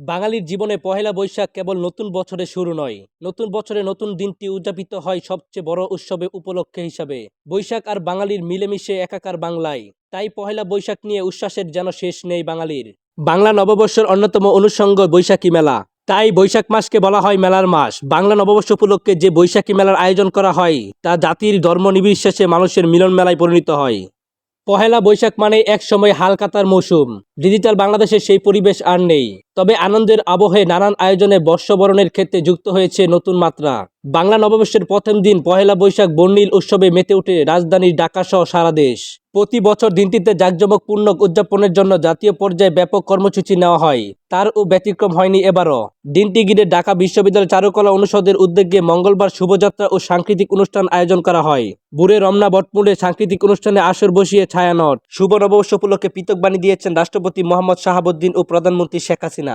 বাঙালির জীবনে পহেলা বৈশাখ কেবল নতুন বছরে শুরু নয়। নতুন বছরে নতুন দিনটি উদযাপিত হয় সবচেয়ে বড় উৎসবে উপলক্ষে হিসাবে। বৈশাখ আর বাঙালির মিলেমিশে একাকার বাংলায়। তাই পহেলা বৈশাখ নিয়ে উচ্ছ্বাসের যেন শেষ নেই বাঙালির। বাংলা নববর্ষের অন্যতম অনুষঙ্গ বৈশাখী মেলা। তাই বৈশাখ মাসকে বলা হয় মেলার মাস। বাংলা নববর্ষ উপলক্ষে যে বৈশাখী মেলার আয়োজন করা হয়, তা জাতির ধর্ম নির্বিশেষে মানুষের মিলন মেলায় পরিণত হয়। পহেলা বৈশাখ মানে এক সময় হালকাতার মৌসুম। ডিজিটাল বাংলাদেশের সেই পরিবেশ আর নেই। তবে আনন্দের আবহে নানান আয়োজনে বর্ষবরণের ক্ষেত্রে যুক্ত হয়েছে নতুন মাত্রা। বাংলা নববর্ষের প্রথম দিন পহেলা বৈশাখ বর্ণিল উৎসবে মেতে উঠে রাজধানীর ঢাকাসহ সারা দেশ। প্রতি বছর দিনটিতে জাঁকজমকপূর্ণ উদযাপনের জন্য জাতীয় পর্যায়ে ব্যাপক কর্মসূচি নেওয়া হয়। তারও ব্যতিক্রম হয়নি এবারও। দিনটি ঘিরে ঢাকা বিশ্ববিদ্যালয় চারুকলা অনুষদের উদ্যোগে মঙ্গলবার শুভযাত্রা ও সাংস্কৃতিক অনুষ্ঠান আয়োজন করা হয়। বুড়ে রমনা বটমুড়ে সাংস্কৃতিক অনুষ্ঠানে আসর বসিয়ে ছায়ানট। শুভ নববর্ষ উপলক্ষে পৃথক বাণী দিয়েছেন রাষ্ট্রপতি মোহাম্মদ শাহাবুদ্দিন ও প্রধানমন্ত্রী শেখ হাসিনা।